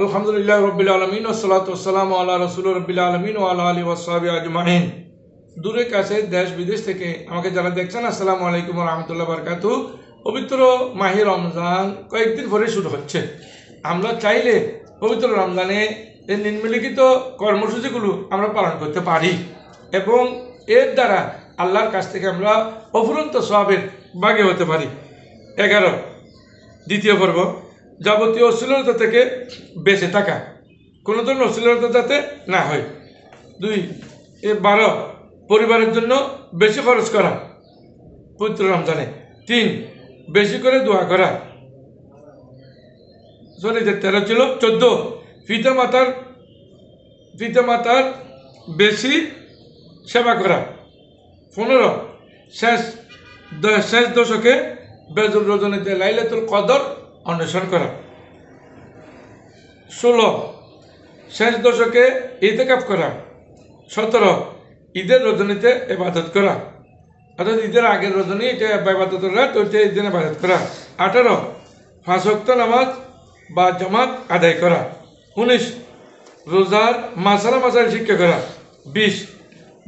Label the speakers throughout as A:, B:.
A: আলহামদুলিল্লাহ রবিল আলমিন ওসলাতাম আল্লাহ রসুল রবিল আলমিন ও আল্লাহ আলী ওসাবি আজমাইন। দূরে কাছে, দেশ বিদেশ থেকে আমাকে যারা দেখছেন, আসসালামু আলাইকুম রহমতুল্লাহ বারকাত পবিত্র মাহি রমজান কয়েকদিন পরে শুরু হচ্ছে। আমরা চাইলে পবিত্র রমজানে এই নিম্নলিখিত কর্মসূচিগুলো আমরা পালন করতে পারি। এবং এর দ্বারা আল্লাহর কাছ থেকে আমরা অফুরন্ত সবের বাগে হতে পারি। এগারো, দ্বিতীয় পর্ব। যাবতীয় অশ্লীলতা থেকে বেঁচে থাকা। কোনো ধরনের অশ্লীলতা যাতে না হয়। দুই, এ বারো, পরিবারের জন্য বেশি খরচ করা। পবিত্র রমজানে। তিন, বেশি করে দোয়া করা। সরি যে তেরো ছিল, চোদ্দ পিতা মাতার পিতা মাতার বেশি সেবা করা। পনেরো, শেষ শেষ দশকে বেজুর রজনীতে লাইলাতুল কদর অন্বেষণ করা। ষোলো, শেষ দশকে ইতেকাফ করা। সতেরো, ঈদের রজনীতে এবাদত করা। অর্থাৎ ঈদের আগের রজনী, এটা এবাদত রাত ওইটা ঈদের এবাদত করা। আঠারো ওয়াক্ত নামাজ বা জামাত আদায় করা। উনিশ, রোজার মাসালা মাসাল শিক্ষা করা। বিশ,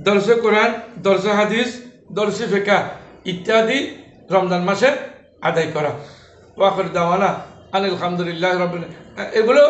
A: দর্শ কোরআন, দর্শ হাদিস, দর্শি ফেকা ইত্যাদি রমজান মাসে আদায় করা। ওয়াকর দাওয়ানা আনিল আলহামদুলিল্লাহ রবিন এগুলো